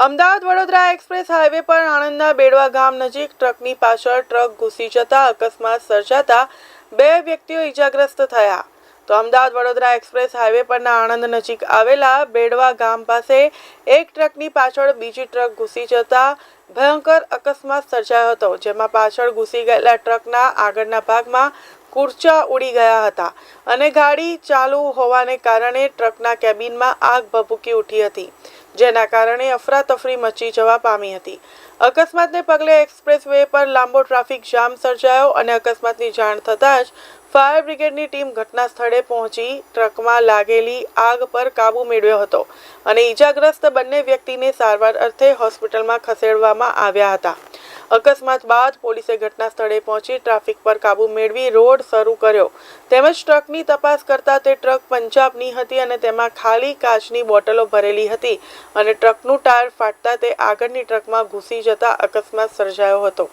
Ahmedabad Vadodara express highway પર આણંદના બેડવા ગામ નજીક ટ્રકની પાછળ ટ્રક ઘૂસી જતા અકસ્માત સર્જાતા બે વ્યક્તિઓ ઈજાગ્રસ્ત થયા. તો અમદાવાદ વડોદરા એક્સપ્રેસ હાઈવે પરના આણંદ નજીક આવેલા બેડવા ગામ પાસે એક ટ્રકની પાછળ બીજી ટ્રક ઘૂસી જતા ભયંકર અકસ્માત સર્જાયો હતો, જેમાં પાછળ ઘૂસી ગયેલા ટ્રકના આગળના ભાગમાં કુર્ચા ઉડી ગયા હતા અને ગાડી ચાલુ હોવાને કારણે ટ્રકના કેબિનમાં આગ ભભૂકી ઉઠી હતી. જેના કારણે અફરાતફરી મચી જવા પામી હતી. અકસ્માતને પગલે એક્સપ્રેસ વે પર લાંબો ટ્રાફિક જામ સર્જાયો અને અકસ્માતની જાણ થતાં જ ફાયર બ્રિગેડની ટીમ ઘટના સ્થળે પહોંચી ટ્રકમાં લાગેલી આગ પર કાબૂ મેળવ્યો હતો અને ઈજાગ્રસ્ત બંને વ્યક્તિને સારવાર અર્થે હોસ્પિટલમાં ખસેડવામાં આવ્યા હતા. અકસ્માત બાદ પોલીસે ઘટના સ્થળે પહોંચી ટ્રાફિક પર કાબૂ મેળવી રોડ શરૂ કર્યો. તેમજ ટ્રકની તપાસ કરતા તે ટ્રક પંજાબની હતી અને તેમાં ખાલી કાચની બોટલો ભરેલી હતી અને ટ્રકનું ટાયર ફાટતા તે આગળની ટ્રકમાં ઘૂસી જતા અકસ્માત સર્જાયો હતો.